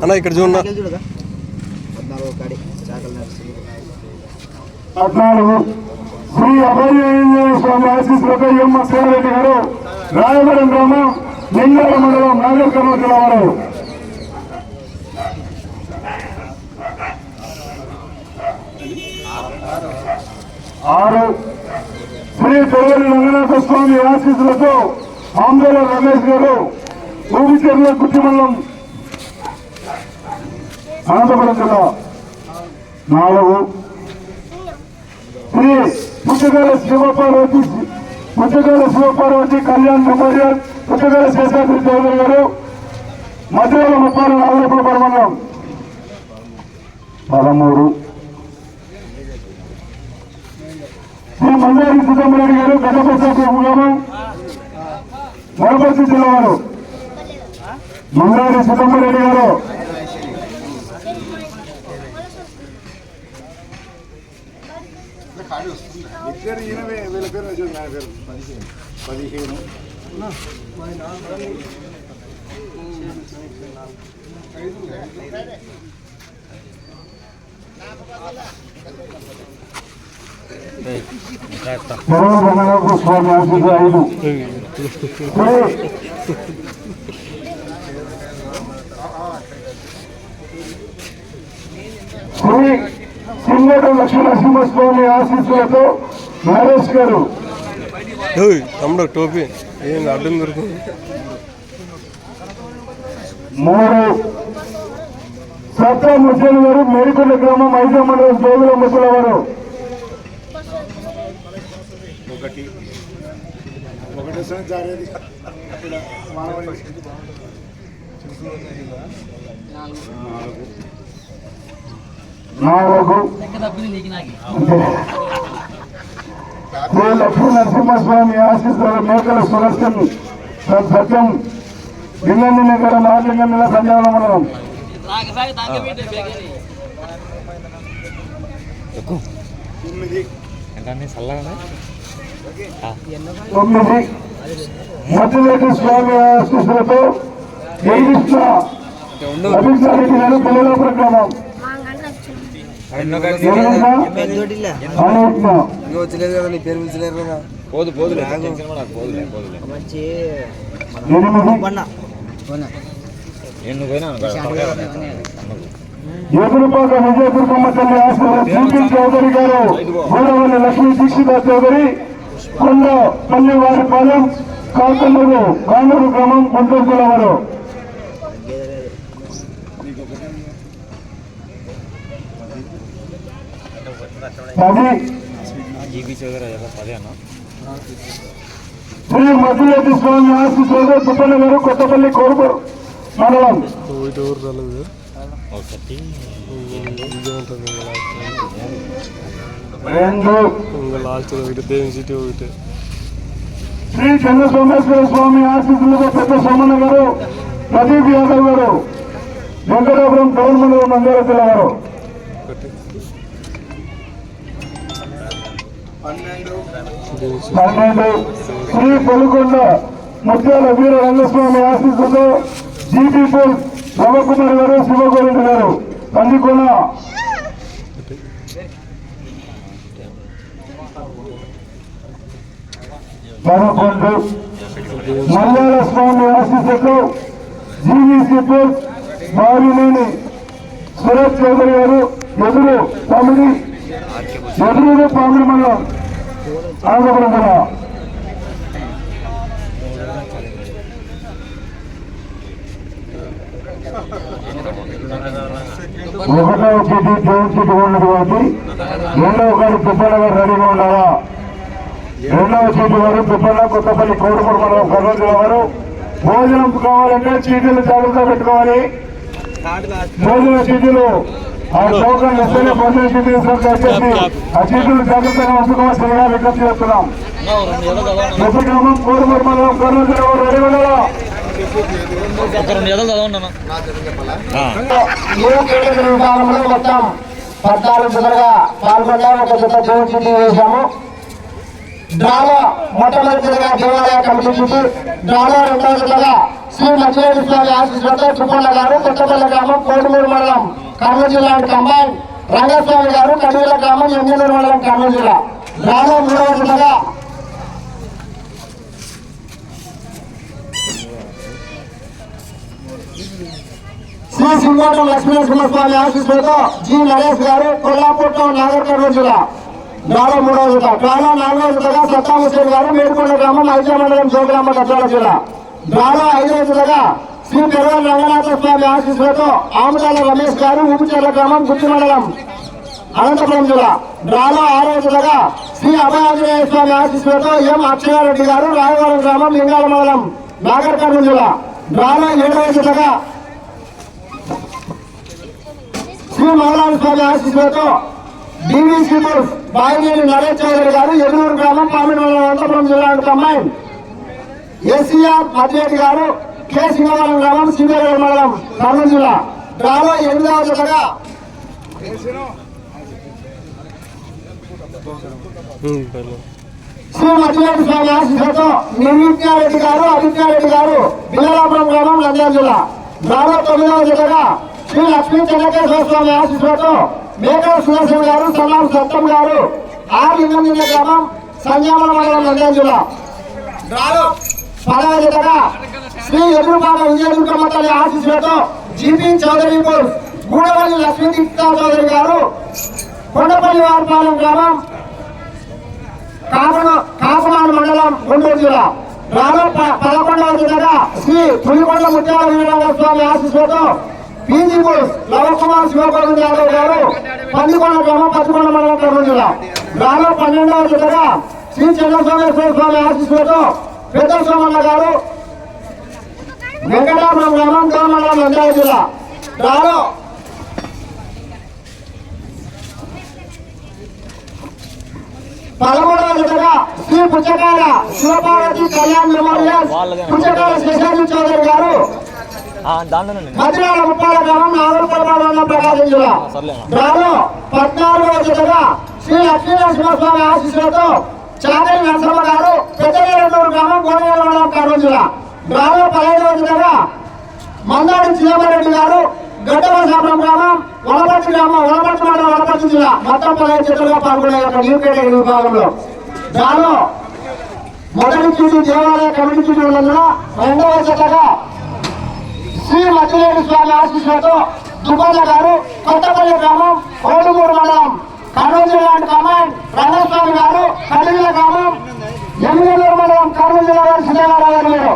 అన్న ఇక్కడ చూడన్నా పద్నాలుగు. శ్రీ అభయాంజనేయ స్వామి ఆశీస్సులతో ఎమ్మ శివరెడ్డి గారు రాయవరం గ్రామం లింగాల మండలం నాగర్ కర్నూలు జిల్లా వారు. ఆరు. శ్రీ తొలగరి రంగనాథ స్వామి ఆశీస్సులతో ఆంధ్ర రమేష్ గారు భూమిచర్ల కుటుంబం అనంతపురం జిల్లా నాలుగు. శ్రీ పుచ్చకాల శివపార్వతి పుచ్చకాల శివపార్వతి కళ్యాణ్ మెమోరియల్ పుచ్చకాల శేషాద్రి చౌదరి గారు మధ్యలో ముప్పాల నాలుగు పరమంగం పదమూడు. శ్రీ మందారి సుబ్రహ్మణ్యుడు గారు గణపతి గ్రామం వనపర్తి జిల్లా వారు మందారి సుబ్రహ్మణ్యుడు గారు. పదిహేను. రంగనాథ స్వామి ఆశీస్సు ఐదు శ్రీ శ్రీ సింగడు లక్ష్మీనరసింహస్వామి ఆశీస్సులతో నరేష్ గారు తమ్ముడు టోపీ. ఏం అడ్డం దొరుకుతుంది? మూడు. సత్తా ముసలి గారు మేడికొండ గ్రామం ఐదో మండలం జోగుల ముసల వారు ఒకటి ఒకటి వస్తే జారేది ఇక్కడ నాలుగు. లక్ష్మీ నరసింహస్వామి ఆశీస్సుల మేకల సురక్షను సత్యం. ఇల్లంది నగర నాగలింగం నెల సంజావన తొమ్మిది తొమ్మిది మధ్యలోకి స్వామి ఆశీస్సులతో జయకృష్ణ అభిషారెడ్డి గారు పిల్లల గ్రామం ఎనిమిదిన పోదు తల్లి ఆశీర్వాద. చౌదరి గారు లక్ష్మీ దీక్షిత చౌదరి కొండ పల్లి వారి పాలెం కాకనూరు కానూరు గ్రామం గుంటూరు జిల్లా వారు. శ్రీ స్వామి ఆశీస్సులతో గారు కొత్తపల్లి కోరుకు మండలం. ఒకటి ఇంకా లాస్ట్ రెండు. ఇంకా లాస్ట్ ఒకటి దేవుని సిటీ ఒకటి. శ్రీ చంద్ర సోమేశ్వర స్వామి ఆశీస్సులతో పెద్ద సోమన్న గారు ప్రదీప్ యాదవ్ గారు వెంకటాపురం టౌన్ మండలం నంద్యాల జిల్లా వారు ఒకటి. పన్నెండు. శ్రీ పొలుకొండ ముత్యాల వీర రంగస్వామి ఆశీస్సులతో జీపీ పోల్ రమకుమార్ గారు శివగోవింద్ గారు కందికొండ మరొకటి మల్లాల స్వామి ఆశీస్సులతో జీవీసీ పోల్ బావినేని సురేష్ చౌదరి గారు ఎదురు తమిళి ఎదురు పామిడి మండలం ఆంధ్రప్రదేశ్. జిల్లా ఒకటో చీటి జోన్ చీటి ఉన్నటువంటి రెండవ గారు పిప్పల గారు రెడీగా ఉన్నారా రెండవ చీటి వారు కొత్తపల్లి కోడుమూరు మండలం కర్నూలు జిల్లా వారు భోజనం కావాలంటే చీటీలు జాగ్రత్త పెట్టుకోవాలి. భోజన చీటీలు ఆ టోకన్ ఇస్తేనే భోజన చీటీ దయచేసి ఆ చీటీలు జాగ్రత్తగా ఉంచుకోవాల్సిందిగా విజ్ఞప్తి చేస్తున్నాం. ప్రతి గ్రామం కోడుమూరు మండలం కర్నూలు జిల్లా వారు రెడీ ఉన్నారా? ఒక రెండు ఎదలు చదవండి మూడు కేటగిరీ విభాగంలో వేశాము మొట్టమొదటిగా దేవాలయ కమిటీ చుట్టూ డ్రాలో రెండవ శ్రీ మధ్యరేశ్వర స్వామి ఆశీస్సులతో త్రిపుల్ల గారు కొత్తపల్లి గ్రామం కోడుమూరు మండలం కర్నూలు జిల్లా కంబైన్ రంగస్వామి గారు కడిగిల గ్రామం ఎమ్మెల్యేరు మండలం కర్నూలు జిల్లా. డ్రాలో మూడవదిగా శ్రీ సింగోటం లక్ష్మీనరసింహస్వామి ఆశీస్సులతో జి నరేష్ గారు కొల్లాపూర్లో నాగర్ కర్నూలు జిల్లా. డ్రాలో మూడో జత డ్రాలో నాలుగవ జతగా సత్తా ముస్లిం గారు మేడుకొండ గ్రామం ఐక్య మండలం జోగ్రామ గద్వాల జిల్లా డ్రాలో ఐదవ జతగా శ్రీ పెరువల్ రంగనాథ స్వామి ఆశీస్సులతో ఆముదాల రమేష్ గారు ఊపిచర్ల గ్రామం గుత్తి మండలం అనంతపురం జిల్లా. డ్రాలో ఆరవ జతగా శ్రీ అభయాంజనేయ స్వామి ఆశీస్సులతో ఎం అక్షయారెడ్డి గారు రాయవరం గ్రామం లింగాల మండలం నాగర్ కర్నూలు జిల్లా. డ్రాలో ఏడవ జతగా శ్రీ మౌలాన స్వామి ఆశీస్సులతో డివిసి బోస్ బాయినేని నరేష్ చౌదరి గారు ఎదురూరు గ్రామం పామిడి అనంతపురం జిల్లా అమ్మాయి ఎస్సీఆర్ మధ్యరెడ్డి గారు కె సింగవరం గ్రామం శ్రీదేవి మండలం కర్నూలు జిల్లా. డ్రాలో ఎనిమిదవ జతగా. శ్రీ మధ్యరెడ్డి స్వామి ఆశీస్సులతో నిర్విద్యారెడ్డి గారు అభిజ్ఞారెడ్డి గారు బిల్లలాపురం గ్రామం నంద్యాల జిల్లా. డ్రాలో తొమ్మిదవ జతగా శ్రీ లక్ష్మీ చెన్నకేశ్వర స్వామి ఆశీస్సులతో మేకల సుదర్శన్ గారు సల్లాం సత్తం గారు ఆర్ లింగంజిల్ల గ్రామం సంజామల మండలం నంద్యాల జిల్లా. డ్రాలో పదవ జతగా శ్రీ ఎదురుపాక విజయదుర్గమ్మ తల్లి ఆశీస్సులతో జీపీ చౌదరి గూడవల్లి లక్ష్మీ చౌదరి గారు కొండపల్లి వారిపాలెం గ్రామం కాపన కాపమాన మండలం గుంటూరు జిల్లా. రాను పదకొండవ జిల్లాగా శ్రీ పులికొండ ముత్యాల వీరరామ స్వామి ఆశీస్సులతో పీజీ బోస్ లవకుమార్ శివగోవింద్ యాదవ్ గారు పల్లికొండ గ్రామం పచ్చికొండ మండలం కర్నూలు జిల్లా. రాను పన్నెండవ జిల్లాగా శ్రీ చంద్రస్వామేశ్వర స్వామి ఆశీస్సులతో పెద్ద సోమన్న గారు వెంకటాపురం గ్రామం దోమ మండలం నంద్యాల జిల్లా. రాను పదమూడవ జిల్లాగా శ్రీ పుచ్చకాయ శివపార్వతి కళ్యాణ్ మెమోరియల్ పుచ్చకాయ శేషాద్రి చౌదరి గారు మధురాల ముప్పాల గ్రామం నాగరపల్లి ఉన్న ప్రకాశం జిల్లా దానిలో పద్నాలుగవ జతగా శ్రీ లక్ష్మీనరసింహస్వామి ఆశీస్సులతో చాగరి నరసింహ గారు పెద్దగూడూరు గ్రామం కోనేరు మండలం కర్నూలు జిల్లా దానిలో పదహైదవ జతగా మందాడి చిదంబరెడ్డి గారు గడ్డవసాపురం గ్రామం వనపర్తి గ్రామం వనపర్తి మండలం వనపర్తి జిల్లా. మొత్తం పదహైదు జతలుగా పాల్గొనే న్యూ కేటగిరీ విభాగంలో దానిలో మొదటి చీటి దేవాలయ కమిటీ చీటి ఉన్నందున రెండవ జతగా శ్రీ మధ్యలేని స్వామి ఆశీస్సులతో దుబాల గారు కొత్తపల్లి గ్రామం కోడుమూరు మండలం కర్నూలు జిల్లా కమాండ్ రంగస్వామి గారు కడిగిల గ్రామం ఎమ్మెల్యేలు మండలం కర్నూలు జిల్లా వారి సిద్ధంగా గారు.